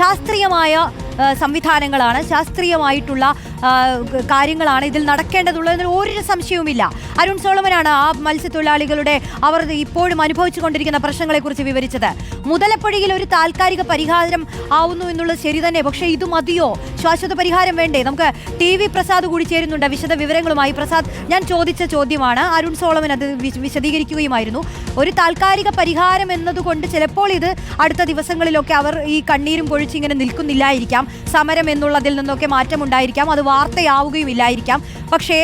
ശാസ്ത്രീയമായ സംവിധാനങ്ങളാണ് ശാസ്ത്രീയമായിട്ടുള്ള കാര്യങ്ങളാണ് ഇതിൽ നടക്കേണ്ടതുള്ളതെന്ന് ഒരു സംശയവുമില്ല. അരുൺ സോളമനാണ് ആ മത്സ്യത്തൊഴിലാളികളുടെ അവർ ഇപ്പോഴും അനുഭവിച്ചുകൊണ്ടിരിക്കുന്ന പ്രശ്നങ്ങളെക്കുറിച്ച് വിവരിച്ചത്. മുതലപ്പുഴയിൽ ഒരു താൽക്കാലിക പരിഹാരം ആവുന്നു എന്നുള്ളത് ശരി തന്നെ. പക്ഷേ ഇത് മതിയോ? ശാശ്വത പരിഹാരം വേണ്ടേ? നമുക്ക് ടി വി പ്രസാദ് കൂടി ചേരുന്നുണ്ട്. വിശദ വിവരങ്ങളുമായി പ്രസാദ് ഞാൻ ചോദിച്ച ചോദ്യമാണ്. അരുൺ സോളമൻ അത് വിശ- വിശദീകരിക്കുകയുമായിരുന്നു. ഒരു താൽക്കാലിക പരിഹാരം എന്നതുകൊണ്ട് ചിലപ്പോൾ ഇത് അടുത്ത ദിവസങ്ങളിലൊക്കെ അവർ ഈ കണ്ണീരും പൊഴിച്ച് ഇങ്ങനെ നിൽക്കുന്നില്ലായിരിക്കാം. സമരം എന്നുള്ളതിൽ നിന്നൊക്കെ മാറ്റമുണ്ടായിരിക്കാം. അത് വാർത്തയാവുകയും ഇല്ലായിരിക്കാം പക്ഷേ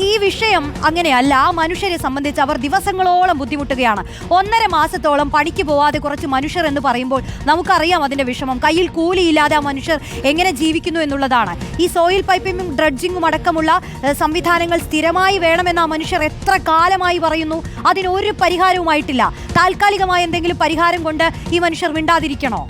ഈ വിഷയം അങ്ങനെയല്ല. ആ മനുഷ്യരെ സംബന്ധിച്ച് അവർ ദിവസങ്ങളോളം ബുദ്ധിമുട്ടുകയാണ്. ഒന്നര മാസത്തോളം പണിക്ക് പോവാതെ കുറച്ച് മനുഷ്യർ എന്ന് പറയുമ്പോൾ നമുക്കറിയാം അതിന്റെ വിഷമം. കയ്യിൽ കൂലിയില്ലാതെ ആ മനുഷ്യർ എങ്ങനെ ജീവിക്കുന്നു എന്നുള്ളതാണ്. ഈ സോയിൽ പൈപ്പിങ്ങും ഡ്രഡ്ജിങ്ങും അടക്കമുള്ള സംവിധാനങ്ങൾ സ്ഥിരമായി വേണമെന്ന് ആ മനുഷ്യർ എത്ര കാലമായി പറയുന്നു? അതിനൊരു പരിഹാരവുമായിട്ടില്ല. താൽക്കാലികമായ എന്തെങ്കിലും പരിഹാരം കൊണ്ട് ഈ മനുഷ്യർ മിണ്ടാതിരിക്കണോ?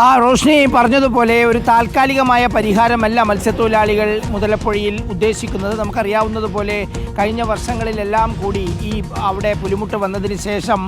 ആ റോഷ്നി പറഞ്ഞതുപോലെ ഒരു താൽക്കാലികമായ പരിഹാരമല്ല മത്സ്യത്തൊഴിലാളികൾ മുതലപ്പുഴയിൽ ഉദ്ദേശിക്കുന്നത്. നമുക്കറിയാവുന്നതുപോലെ കഴിഞ്ഞ വർഷങ്ങളിലെല്ലാം കൂടി ഈ അവിടെ പുലിമുട്ട് വന്നതിന് ശേഷം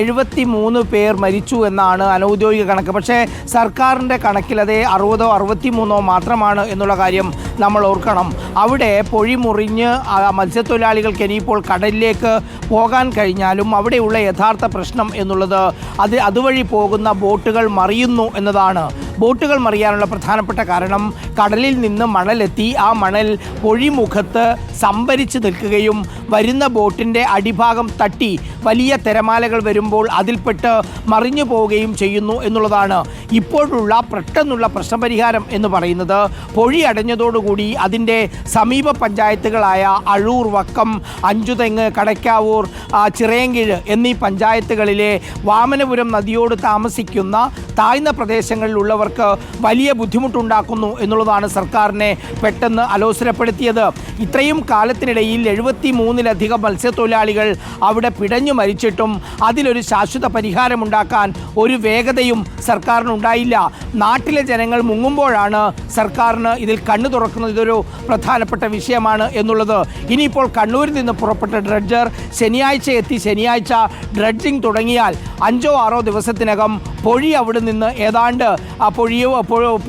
എഴുപത്തി മൂന്ന് പേർ മരിച്ചു എന്നാണ് അനൗദ്യോഗിക കണക്ക്. പക്ഷേ സർക്കാരിന്റെ കണക്കിൽ അതേ അറുപതോ അറുപത്തി മൂന്നോ മാത്രമാണ് എന്നുള്ള കാര്യം നമ്മൾ ഓർക്കണം. അവിടെ പൊഴി മുറിഞ്ഞ് മത്സ്യത്തൊഴിലാളികൾക്ക് ഇനിയിപ്പോൾ കടലിലേക്ക് പോകാൻ കഴിഞ്ഞാലും അവിടെയുള്ള യഥാർത്ഥ പ്രശ്നം എന്നുള്ളത് അത് അതുവഴി പോകുന്ന ബോട്ടുകൾ മറിയുന്നു എന്നതാണ് ബോട്ടുകൾ മറിയാനുള്ള പ്രധാനപ്പെട്ട കാരണം കടലിൽ നിന്ന് മണലെത്തി ആ മണൽ പൊഴിമുഖത്ത് സംഭരിച്ച് നിൽക്കുകയും വരുന്ന ബോട്ടിന്റെ അടിഭാഗം തട്ടി വലിയ തിരമാലകൾ വരുമ്പോൾ അതിൽപ്പെട്ട് മറിഞ്ഞു പോവുകയും ചെയ്യുന്നു എന്നുള്ളതാണ് ഇപ്പോഴുള്ള പെട്ടെന്നുള്ള പ്രശ്നപരിഹാരം എന്ന് പറയുന്നത്. പൊഴി അടഞ്ഞതോടുകൂടി അതിന്റെ സമീപ പഞ്ചായത്തുകളായ അഴൂർ വക്കം അഞ്ചുതെങ്ങ് കടയ്ക്കാവൂർ ചിറയങ്കിഴ് എന്നീ പഞ്ചായത്തുകളിലെ വാമനപുരം നദിയോട് താമസിക്കുന്ന താഴ്ന്ന പ്രദേശങ്ങളിലുള്ളവർക്ക് വലിയ ബുദ്ധിമുട്ടുണ്ടാക്കുന്നു എന്നുള്ളതാണ് സർക്കാരിനെ പെട്ടെന്ന് അലോസരപ്പെടുത്തിയത്. ഇത്രയും കാലത്തിനിടയിൽ എഴുപത്തി മൂന്നിലധികം മത്സ്യത്തൊഴിലാളികൾ അവിടെ പിടഞ്ഞു മരിച്ചിട്ടും അതിലൊരു ശാശ്വത പരിഹാരമുണ്ടാക്കാൻ ഒരു വേഗതയും സർക്കാരിനുണ്ടായില്ല. നാട്ടിലെ ജനങ്ങൾ മുങ്ങുമ്പോഴാണ് സർക്കാരിന് ഇതിൽ കണ്ണു തുറക്കുന്നത്. ഇതൊരു പ്രധാനപ്പെട്ട വിഷയമാണ് എന്നുള്ളത്. ഇനിയിപ്പോൾ കണ്ണൂരിൽ നിന്ന് പുറപ്പെട്ട ഡ്രഡ്ജർ ശനിയാഴ്ച എത്തി. ശനിയാഴ്ച ഡ്രഡ്ജിംഗ് തുടങ്ങിയാൽ അഞ്ചോ ആറോ ദിവസത്തിനകം പൊഴി അവിടെ നിന്ന് ഏതാണ്ട് ആ പൊഴിയോ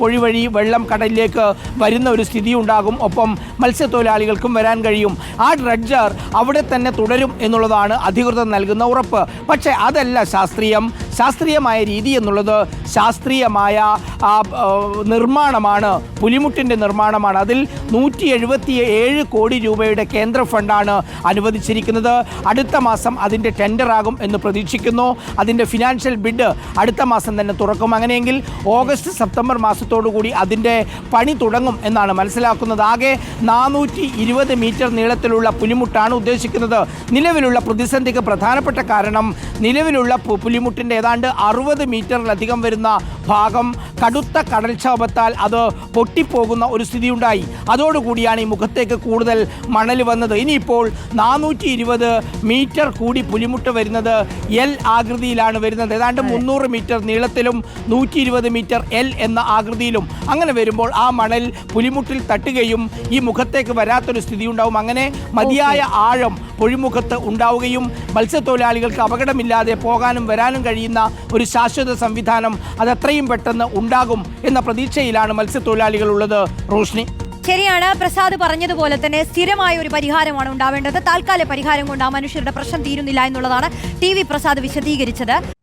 പൊഴി വഴി വെള്ളം കടലിലേക്ക് വരുന്ന ഒരു സ്ഥിതി ഉണ്ടാകും ഒപ്പം മത്സ്യത്തൊഴിലാളികൾക്കും വരാൻ കഴിയും. ആ ഡ്രഡ്ജർ അവിടെ തന്നെ തുടരും എന്നുള്ളതാണ് അധികൃതർ നൽകുന്ന ഉറപ്പ്. പക്ഷേ അതല്ല ശാസ്ത്രീയം. ശാസ്ത്രീയമായ രീതി എന്നുള്ളത് ശാസ്ത്രീയമായ നിർമ്മാണമാണ് പുലിമുട്ടിന്റെ നിർമ്മാണമാണ്. അതിൽ നൂറ്റി എഴുപത്തി ഏഴ് കോടി രൂപയുടെ കേന്ദ്ര ഫണ്ടാണ് അനുവദിച്ചിരിക്കുന്നത്. അടുത്ത മാസം അതിന്റെ ടെൻഡറാകും എന്ന് പ്രതീക്ഷിക്കുന്നു. അതിന്റെ ഫിനാൻഷ്യൽ ബിഡ് അടുത്ത മാസം തന്നെ തുറക്കും. അങ്ങനെയെങ്കിൽ ഓഗസ്റ്റ് സെപ്റ്റംബർ മാസത്തോടുകൂടി അതിന്റെ പണി തുടങ്ങും എന്നാണ് മനസ്സിലാക്കുന്നത്. ആകെ നാനൂറ്റി ഇരുപത് മീറ്റർ നീളത്തിലുള്ള പുലിമുട്ടാണ് ഉദ്ദേശിക്കുന്നത്. നിലവിലുള്ള പ്രതിസന്ധിക്ക് പ്രധാനപ്പെട്ട കാരണം നിലവിലുള്ള പുലിമുട്ടിന്റെ ഏതാണ്ട് അറുപത് മീറ്ററിലധികം വരുന്ന ഭാഗം കടുത്ത കടൽക്ഷോഭത്താൽ അത് പൊട്ടിപ്പോകുന്ന ഒരു സ്ഥിതിയുണ്ടായി. അതോടുകൂടിയാണ് ഈ മുഖത്തേക്ക് കൂടുതൽ മണൽ വന്നത്. ഇനിയിപ്പോൾ നാനൂറ്റി ഇരുപത് മീറ്റർ കൂടി പുലിമുട്ട് വരുന്നത് എൽ ആകൃതിയിലാണ് വരുന്നത്. ഏതാണ്ട് മുന്നൂറ് മീറ്റർ നീളത്തിലും നൂറ്റി ഇരുപത് മീറ്റർ എൽ എന്ന ആകൃതിയിലും അങ്ങനെ വരുമ്പോൾ ആ മണൽ പുലിമുട്ടിൽ തട്ടുകയും ഈ മുഖത്തേക്ക് വരാത്തൊരു സ്ഥിതി ഉണ്ടാവും അങ്ങനെ മതിയായ ആഴം പൊഴിമുഖത്ത് ഉണ്ടാവുകയും മത്സ്യത്തൊഴിലാളികൾക്ക് അപകടമില്ലാതെ പോകാനും വരാനും കഴിയുന്ന ഒരു ശാശ്വത സംവിധാനം അതത്രയും പെട്ടെന്ന് ഉണ്ടാകും എന്ന പ്രതീക്ഷയിലാണ് മത്സ്യത്തൊഴിലാളികൾ ഉള്ളത് റോഷ്നി. ശരിയാണ്. പ്രസാദ് പറഞ്ഞതുപോലെ തന്നെ സ്ഥിരമായ ഒരു പരിഹാരമാണ് ഉണ്ടാവേണ്ടത്. താൽക്കാലിക പരിഹാരം കൊണ്ട് ആ മനുഷ്യരുടെ പ്രശ്നം തീരുന്നില്ല എന്നുള്ളതാണ് ടി വി പ്രസാദ് വിശദീകരിച്ചത്.